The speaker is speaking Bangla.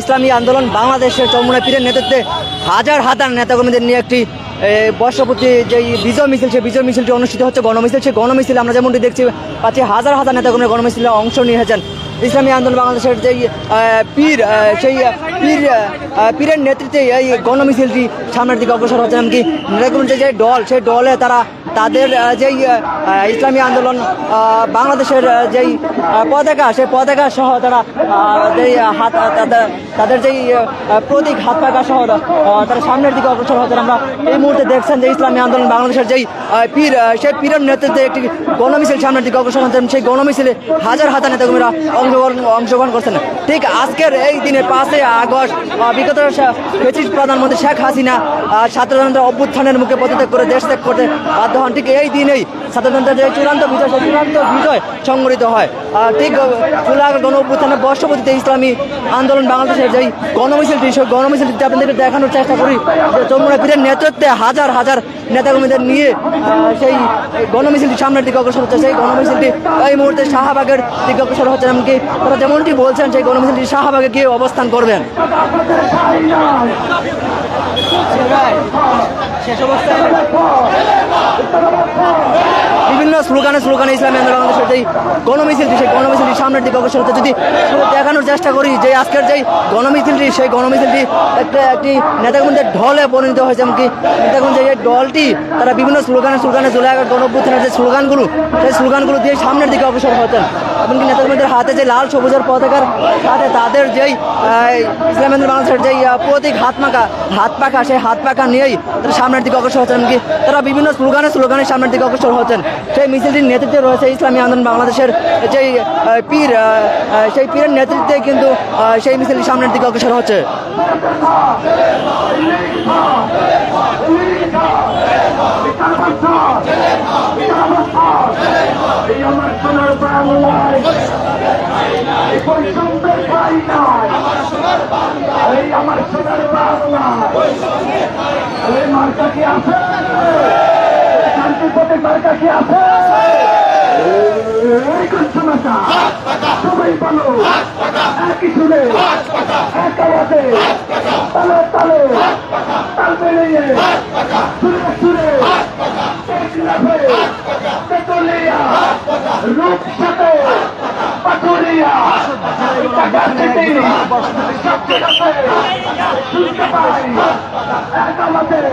ইসলামী আন্দোলন বাংলাদেশের চমুনা পীরের নেতৃত্বে হাজার হাজার নেতাকর্মীদের নিয়ে একটি বর্ষপতি যে বিজয় মিছিল, সেই বিজয় মিছিলটি অনুষ্ঠিত হচ্ছে গণমিছিল। সেই গণমিছিল আমরা যেমনটি দেখছি, পাচ্ছি হাজার হাজার নেতাকর্মী গণমিছিলে অংশ নিয়েছেন। ইসলামী আন্দোলন বাংলাদেশের যেই পীর সেই পীর পীরের নেতৃত্বে এই গণমিছিলটি সামনের দিকে অগ্রসর হচ্ছে। এমনকি নেতাকর্মীদের যে দল, সেই দলে তারা তাদের যেই ইসলামী আন্দোলন বাংলাদেশের যেই পতাকা, সেই পতাকা সহ তারা হাত, তাদের যেই প্রতীক হাত পাকা সহ তারা সামনের দিকে অগ্রসর হচ্ছেন আমরা এই মুহূর্তে দেখছেন যে ইসলামী আন্দোলন বাংলাদেশের যেই পীর সেই পীরের নেতৃত্বে একটি গণমিছিল সামনের দিকে অগ্রসর হচ্ছেন সেই গণমিছিলে হাজার হাজার নেতাকর্মীরা অংশগ্রহণ অংশগ্রহণ করছেন। ঠিক আজকের এই দিনে পাঁচই আগস্ট বিগত ব্রিটিশ প্রধানমন্ত্রী শেখ হাসিনা ছাত্রজনদের অভ্যুত্থানের মুখে পদত্যাগ করে দেশ ত্যাগ করতে বাধ্য হন। ঠিক এই দিনেই ছাত্রজনতার যে চূড়ান্ত বিজয়, সেই চূড়ান্ত বিজয় সংগঠিত হয়। ঠিক চুলাগ গণ অভ্যুত্থানের বর্ষপতিতে ইসলামী আন্দোলন বাংলাদেশের যেই গণমিছিলটি সেই গণমিছিলটি আপনাদেরকে দেখানোর চেষ্টা করি যে চৌমুনা পীরের নেতৃত্বে হাজার হাজার নেতাকর্মীদের নিয়ে সেই গণমিছিলটি সামনের দিকে অগ্রসর হচ্ছে। সেই গণমিছিলটি এই মুহূর্তে শাহবাগের দিকে অগ্রসর হচ্ছে। এমনকি তারা যেমনটি বলছেন, সেই গণমিছিলটি শাহবাগে গিয়ে অবস্থান করবেন। শেষ অবস্থায়। বিভিন্ন স্লোগানে স্লোগানে ইসলামী আন্দোলন বাংলাদেশের যেই গণমিছিলটি সেই গণমিছিলটি সামনের দিকে অগ্রসর হতে, যদি দেখানোর চেষ্টা করি যে আজকের যেই গণমিছিলটি, সেই গণমিছিলটি একটা একটি নেতাকর্মীদের ঢলে পরিণত হয়েছে, এমনকি নেতাকর্মী যে দলটি, তারা বিভিন্ন স্লোগানে স্লোগানে চলে আগের গণঅভ্যুত্থানের যে স্লোগানগুলো, সেই স্লোগানগুলো দিয়ে সামনের দিকে অগ্রসর হতেন। এমনকি নেতাকর্মীদের হাতে যে লাল সবুজের পতাকার সাথে তাদের যেই ইসলাম বাংলাদেশের যেই প্রতীক হাত মাখা, হাত পাখা, সেই হাত পাখা নিয়েই তারা সামনের দিকে অগ্রসর হচ্ছেন এমনকি তারা বিভিন্ন স্লোগানে স্লোগানে সামনের দিকে অগ্রসর হচ্ছেন সেই মিছিলটির নেতৃত্বে রয়েছে ইসলামী আন্দোলন বাংলাদেশের যেই পীর সেই পীরের নেতৃত্বে কিন্তু সেই মিছিলটি সামনের দিকে অগ্রসর হচ্ছে। আমার সোনার বৈষম্যের ঠাঁই নাই এই আমার সোনার বাংলা। মার্কা কি আছে শান্তির পথে মার্কা আছে? সবাই বলো একই সুরে। এক আওয়াজে। তালে তালে। তাল মিলিয়ে। সুরে সুরে। পাই এক আমাদের